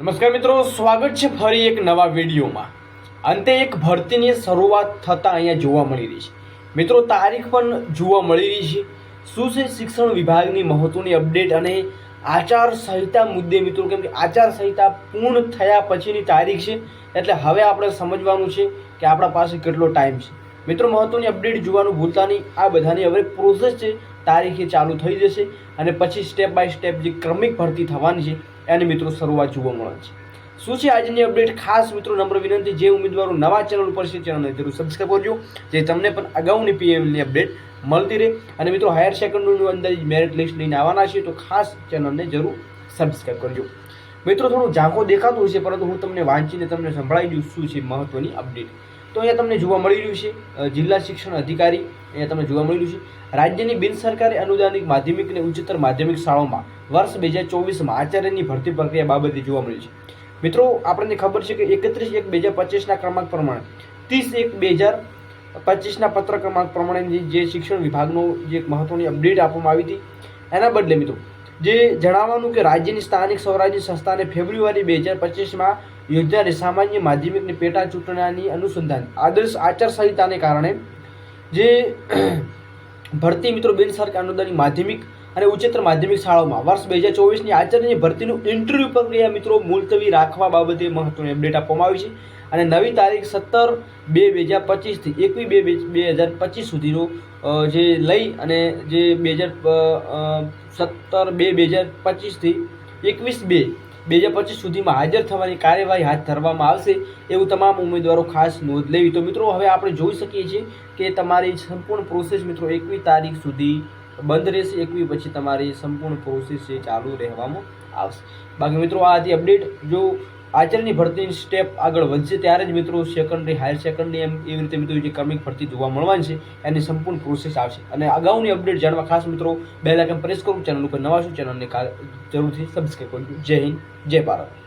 નમસ્કાર મિત્રો, સ્વાગત છે ફરી એક નવા વિડીયોમાં. અંતે એક ભરતીની શરૂઆત થતાં અહીંયા જોવા મળી રહી છે. મિત્રો, તારીખ પણ જોવા મળી રહી છે. શું છે શિક્ષણ વિભાગની મહત્વની અપડેટ અને આચાર સંહિતા મુદ્દે મિત્રો, કેમ કે આચાર સંહિતા પૂર્ણ થયા પછીની તારીખ છે, એટલે હવે આપણે સમજવાનું છે કે આપણા પાસે કેટલો ટાઈમ છે. મિત્રો, મહત્વની અપડેટ જોવાનું ભૂલતા નહીં આ બધાની હવે પ્રોસેસ છે. તારીખે ચાલુ થઈ જશે અને પછી સ્ટેપ બાય સ્ટેપ જે ક્રમિક ભરતી થવાની છે એની મિત્રો શરૂઆત જોવા મળે છે. શું છે આજની અપડેટ ખાસ મિત્રો નંબર વિનંતી, જે ઉમેદવારો નવા ચેનલ ઉપર છે ચેનલને જરૂર સબસ્ક્રાઈબ કરજો, જે તમને પણ અગાઉની પીએમની અપડેટ મળતી રહે. અને મિત્રો હાયર સેકન્ડરીનું અંદર મેરિટ લિસ્ટ લઈને આવવાના છે, તો ખાસ ચેનલને જરૂર સબસ્ક્રાઈબ કરજો. મિત્રો, થોડું ઝાંખો દેખાતું હશે, પરંતુ હું તમને વાંચીને તમને સંભળાવી દઉં શું છે મહત્વની અપડેટ તો અહીંયા તમને જોવા મળી રહ્યું છે. જિલ્લા શિક્ષણ અધિકારી અહીંયા તમને જોવા મળી રહ્યું છે. રાજ્યની બિન સરકારી અનુદાનિત માધ્યમિક અને ઉચ્ચતર માધ્યમિક શાળાઓમાં વર્ષ બે હજાર ચોવીસમાં આચાર્યની ભરતી પ્રક્રિયા બાબતે જોવા મળી છે. મિત્રો, આપણને ખબર છે કે એકત્રીસ એક બે હજાર પચીસના ક્રમાંક પ્રમાણે, ત્રીસ એક બે હજાર પચીસના પત્ર ક્રમાંક પ્રમાણે જે- શિક્ષણ વિભાગનો જે એક મહત્વની અપડેટ આપવામાં આવી હતી, એના બદલે મિત્રો જે જણાવવાનું કે રાજ્યની સ્થાનિક સ્વરાજ્ય સંસ્થાને ફેબ્રુઆરી બે હજાર પચીસમાં યોજાનારી સામાન્ય માધ્યમિકની પેટા ચૂંટણીની અનુસંધાન, આદર્શ આચારસંહિતાને કારણે જે ભરતી મિત્રો બિન અનુદાનની માધ્યમિક અને ઉચ્ચતર માધ્યમિક શાળાઓમાં વર્ષ બે હજાર ચોવીસની આચાર્યની ભરતીનું ઇન્ટરવ્યૂ પ્રક્રિયા મિત્રો મુલતવી રાખવા બાબતે મહત્વની અપડેટ આપવામાં આવી છે. અને નવી તારીખ સત્તર બે બે હજાર પચીસથી એકવીસ બે બે હજાર પચીસ સુધીનો જે લઈ અને જે બે હજાર સત્તર બે બે હજાર પચીસથી એકવીસ બે બે હજાર પચીસ સુધીમાં હાજર થવાની કાર્યવાહી હાથ ધરવામાં આવશે એવું તમામ ઉમેદવારો ખાસ નોંધ લેવી. તો મિત્રો, હવે આપણે જોઈ શકીએ છીએ કે તમારી સંપૂર્ણ પ્રોસેસ મિત્રો એકવીસ તારીખ સુધી બંધ રહેશે એકવી પછી તમારી સંપૂર્ણ પ્રોસેસ એ ચાલુ રહેવામાં આવશે. બાકી મિત્રો, આ હતી અપડેટ જો આચાર્યની ભરતીની સ્ટેપ આગળ વધશે, ત્યારે જ મિત્રો સેકન્ડરી હાયર સેકન્ડરી એમ એવી રીતે મિત્રો જે ક્રમિક ભરતી જોવા મળવાની છે, એની સંપૂર્ણ પ્રોસેસ આવશે. અને અગાઉની અપડેટ જાણવા ખાસ મિત્રો બે લાખ પ્રેસ કરું, ચેનલ ઉપર નવા છું, ચેનલને જરૂરથી સબસ્ક્રાઈબ કરજો. જય હિન્દ, જય ભારત.